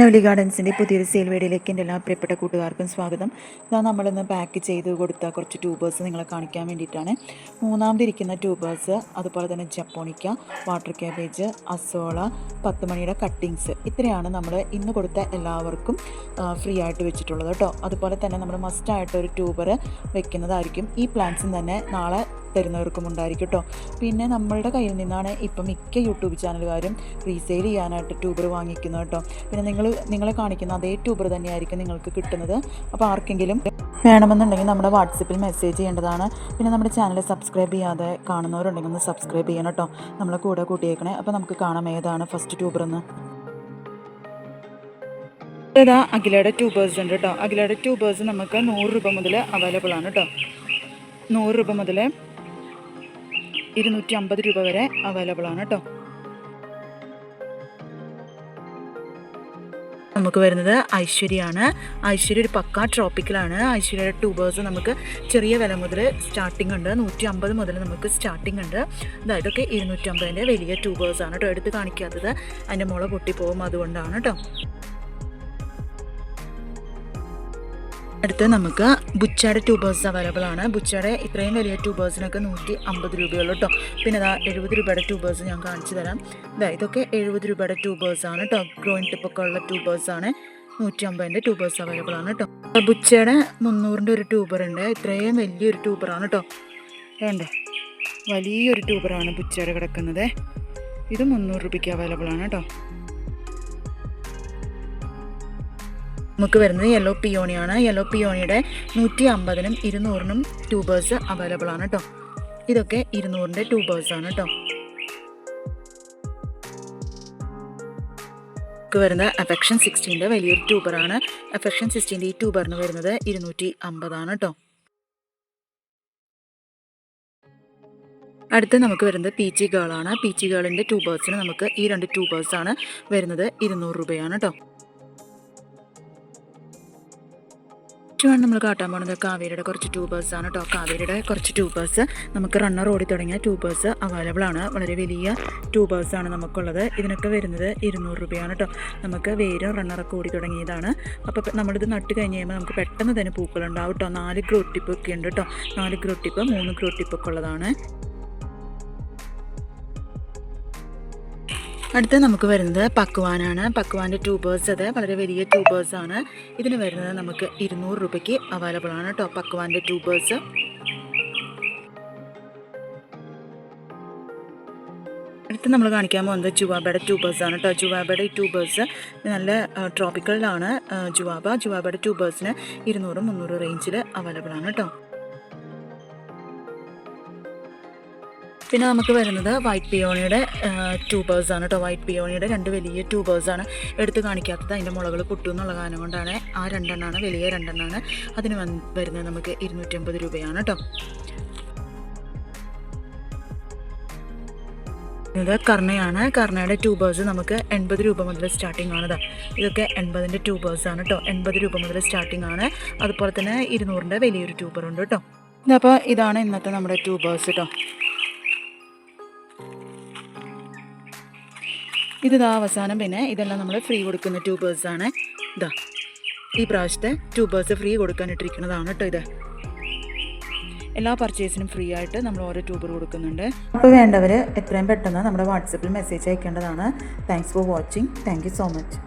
Lovely ഗാർഡൻസിന്റെ പുതിയൊരു sale വീഡിയോയിലേക്ക് എന്റെ എല്ലാ പ്രിയപ്പെട്ട കൂട്ടുകാർക്കും സ്വാഗതം. ഞാൻ നമ്മളിന്ന് പാക്ക് ചെയ്ത് കൊടുത്ത കുറച്ച് ട്യൂബേഴ്സ് നിങ്ങളെ കാണിക്കാൻ വേണ്ടിയിട്ടാണ്. മൂന്നാമതിരിക്കുന്ന ട്യൂബേഴ്സ് അതുപോലെ തന്നെ ജപ്പോണിക്ക വാട്ടർ ക്യാബേജ് അസോള പത്ത് മണിയുടെ കട്ടിങ്സ് ഇത്രയാണ് നമ്മൾ ഇന്ന് കൊടുത്ത എല്ലാവർക്കും ഫ്രീ ആയിട്ട് വെച്ചിട്ടുള്ളത് കേട്ടോ. അതുപോലെ തന്നെ നമ്മൾ മസ്റ്റായിട്ട് ഒരു ട്യൂബർ വെക്കുന്നതായിരിക്കും. ഈ പ്ലാന്റ്സും തന്നെ നാളെ തരുന്നവർക്കും ഉണ്ടായിരിക്കും കേട്ടോ പിന്നെ നമ്മളുടെ കയ്യിൽ നിന്നാണ് ഇപ്പം മിക്ക യൂട്യൂബ് ചാനലുകാരും റീസെയിൽ ചെയ്യാനായിട്ട് ട്യൂബർ വാങ്ങിക്കുന്നത് കേട്ടോ പിന്നെ നിങ്ങൾ നിങ്ങളെ കാണിക്കുന്ന അതേ ട്യൂബർ തന്നെയായിരിക്കും നിങ്ങൾക്ക് കിട്ടുന്നത്. അപ്പോൾ ആർക്കെങ്കിലും വേണമെന്നുണ്ടെങ്കിൽ നമ്മുടെ വാട്സപ്പിൽ മെസ്സേജ് ചെയ്യേണ്ടതാണ്. പിന്നെ നമ്മുടെ ചാനൽ സബ്സ്ക്രൈബ് ചെയ്യാതെ കാണുന്നവരുണ്ടെങ്കിൽ ഒന്ന് സബ്സ്ക്രൈബ് ചെയ്യണം കേട്ടോ നമ്മളെ കൂടെ കൂട്ടിയേക്കണേ. അപ്പോൾ നമുക്ക് കാണാം ഏതാണ് ഫസ്റ്റ് ട്യൂബർ എന്ന്. ഇതാ അഖിലയുടെ ട്യൂബേഴ്സ് ഉണ്ട് കേട്ടോ അഖിലയുടെ ട്യൂബേഴ്സ് നമുക്ക് നൂറ് രൂപ മുതൽ അവൈലബിൾ ആണ് കേട്ടോ നൂറ് രൂപ മുതൽ ഇരുന്നൂറ്റി അമ്പത് രൂപ വരെ അവൈലബിൾ ആണ് കേട്ടോ നമുക്ക് വരുന്നത് ഐശ്വര്യയാണ് ഐശ്വര്യ ഒരു പക്കാ ട്രോപ്പിക്കലാണ് ഐശ്വര്യയുടെ ട്യൂബേഴ്സ് നമുക്ക് ചെറിയ വില മുതൽ സ്റ്റാർട്ടിംഗ് ഉണ്ട്. നൂറ്റി അമ്പത് മുതൽ നമുക്ക് സ്റ്റാർട്ടിംഗ് ഉണ്ട്. അതായത് ഇതൊക്കെ ഇരുന്നൂറ്റി അമ്പതിന്റെ വലിയ ട്യൂബേഴ്സാണ് കേട്ടോ എടുത്ത് കാണിക്കാത്തത്. അതിന്റെ മുള പൊട്ടിപ്പോകും അതുകൊണ്ടാണ് കേട്ടോ അടുത്ത് നമുക്ക് ബുച്ചയുടെ ട്യൂബേഴ്സ് അവൈലബിൾ ആണ്. ബുച്ചയുടെ ഇത്രയും വലിയ ട്യൂബേഴ്സിനൊക്കെ നൂറ്റി അമ്പത് രൂപയുള്ളൂ കേട്ടോ പിന്നെ അതാ എഴുപത് രൂപയുടെ ട്യൂബേഴ്സ് ഞാൻ കാണിച്ചു തരാം. ഇതാ ഇതൊക്കെ എഴുപത് രൂപയുടെ ട്യൂബേഴ്സ് ആണ് കേട്ടോ ഗ്രോയിൻ ടിപ്പൊക്കെ ഉള്ള ട്യൂബേഴ്സ് ആണ്. നൂറ്റി അമ്പതിന്റെ ട്യൂബേഴ്സ് അവൈലബിൾ ആണ് കേട്ടോ ബുച്ചയുടെ മുന്നൂറിന്റെ ഒരു ട്യൂബർ ഉണ്ട്. ഇത്രയും വലിയൊരു ട്യൂബറാണ് കേട്ടോ വേണ്ടേ? വലിയൊരു ട്യൂബറാണ് ബുച്ചയുടെ കിടക്കുന്നത്. ഇത് മുന്നൂറ് രൂപയ്ക്ക് അവൈലബിൾ ആണ് കേട്ടോ നമുക്ക് വരുന്നത് യെല്ലോ പിയോണിയാണ് യെല്ലോ പിയോണിയുടെ നൂറ്റി അമ്പതിനും ഇരുന്നൂറിനും ട്യൂബേഴ്സ് അവൈലബിൾ ആണ് കേട്ടോ ഇതൊക്കെ ഇരുന്നൂറിന്റെ ട്യൂബേഴ്സ് ആണ് കേട്ടോ നമുക്ക് വരുന്നത് അഫെക്ഷൻ സിക്സ്റ്റീന്റെ വലിയൊരു ട്യൂബറാണ് അഫെക്ഷൻ സിക്സ്റ്റീന്റെ ഈ ട്യൂബറിന് വരുന്നത് ഇരുന്നൂറ്റി അമ്പതാണ് കേട്ടോ അടുത്ത് നമുക്ക് വരുന്നത് പീച്ചി ഗേളാണ് പീച്ചി ഗേളിന്റെ ട്യൂബേഴ്സിന് നമുക്ക് ഈ രണ്ട് ട്യൂബേഴ്സാണ് വരുന്നത് ഇരുന്നൂറ് രൂപയാണ് കേട്ടോ ഫസ്റ്റുമാണ് നമ്മൾ കാട്ടാൻ പോകുന്നത് കാവേരിയുടെ കുറച്ച് ട്യൂബേഴ്സ് ആണ് കേട്ടോ കാവേരിയുടെ കുറച്ച് ട്യൂബേഴ്സ് നമുക്ക് റണ്ണർ ഓടി തുടങ്ങിയ ട്യൂബേഴ്സ് അവൈലബിൾ ആണ്. വളരെ വലിയ ട്യൂബേഴ്സ് ആണ് നമുക്കുള്ളത്. ഇതിനൊക്കെ വരുന്നത് ഇരുന്നൂറ് രൂപയാണ് കേട്ടോ നമുക്ക് വേരും റണ്ണറൊക്കെ ഓടി തുടങ്ങിയതാണ്. അപ്പോൾ നമ്മളിത് നട്ട് കഴിഞ്ഞ് കഴിയുമ്പോൾ നമുക്ക് പെട്ടെന്ന് തന്നെ പൂക്കളുണ്ടാവും കേട്ടോ നാല് ഗ്രോട്ടിപ്പ് ഒക്കെ ഉണ്ട് കേട്ടോ നാല് ഗ്രോട്ടിപ്പ് മൂന്ന് ഗ്രോട്ടിപ്പ് ഒക്കെ ഉള്ളതാണ്. അടുത്ത് നമുക്ക് വരുന്നത് പക്വാനാണ്. പക്വാന്റെ ട്യൂബേഴ്സ് അത് വളരെ വലിയ ട്യൂബേഴ്സ് ആണ്. ഇതിന് വരുന്നത് നമുക്ക് ഇരുന്നൂറ് രൂപയ്ക്ക് അവൈലബിൾ ആണ് കേട്ടോ പക്വാന്റെ ട്യൂബേഴ്സ് അടുത്ത് നമ്മൾ കാണിക്കാൻ പോകുന്നത് ജുവാബയുടെ ആണ് കേട്ടോ ജുവാബയുടെ ട്യൂബേഴ്സ് നല്ല ട്രോപ്പിക്കലിലാണ് ജുവാബ ജുവാബയുടെ ട്യൂബേഴ്സിന് ഇരുന്നൂറ് മുന്നൂറ് റേഞ്ചിൽ അവൈലബിൾ ആണ് കേട്ടോ പിന്നെ നമുക്ക് വരുന്നത് വൈറ്റ് പിയോണിയുടെ ആണ് കേട്ടോ വൈറ്റ് പിയോണിയുടെ രണ്ട് വലിയ ട്യൂബേഴ്സാണ് എടുത്ത് കാണിക്കാത്തത്. അതിന്റെ മുളകൾ പൊട്ടും എന്നുള്ള കാരണം കൊണ്ടാണ് ആ രണ്ടെണ്ണമാണ് വലിയ രണ്ടെണ്ണമാണ് അതിന് വരുന്നത് നമുക്ക് ഇരുന്നൂറ്റമ്പത് രൂപയാണ് കേട്ടോ ഇത് കർണയാണ്. കർണയുടെ ട്യൂബേഴ്സ് നമുക്ക് എൺപത് രൂപ മുതൽ സ്റ്റാർട്ടിംഗ് ആണ് ഇതൊക്കെ എൺപതിന്റെ ആണ് കേട്ടോ എൺപത് രൂപ മുതൽ സ്റ്റാർട്ടിംഗ് ആണ്. അതുപോലെ തന്നെ ഇരുന്നൂറിന്റെ വലിയൊരു ട്യൂബർ ഉണ്ട് കേട്ടോ അപ്പോൾ ഇതാണ് ഇന്നത്തെ നമ്മുടെ ട്യൂബേഴ്സ് കേട്ടോ ഇതാ അവസാനം പിന്നെ ഇതെല്ലാം നമ്മൾ ഫ്രീ കൊടുക്കുന്ന ട്യൂബേഴ്സാണ് ഇതാ ഈ പ്രാവശ്യത്തെ ട്യൂബേഴ്സ് ഫ്രീ കൊടുക്കാനിട്ടിരിക്കുന്നതാണ് കേട്ടോ ഇത്. എല്ലാ പർച്ചേസിനും ഫ്രീ ആയിട്ട് നമ്മൾ ഓരോ ട്യൂബർ കൊടുക്കുന്നുണ്ട്. അപ്പോൾ വേണ്ടവർ എത്രയും പെട്ടെന്ന് നമ്മുടെ വാട്സപ്പിൽ message അയക്കേണ്ടതാണ്. Thanks for watching thank so much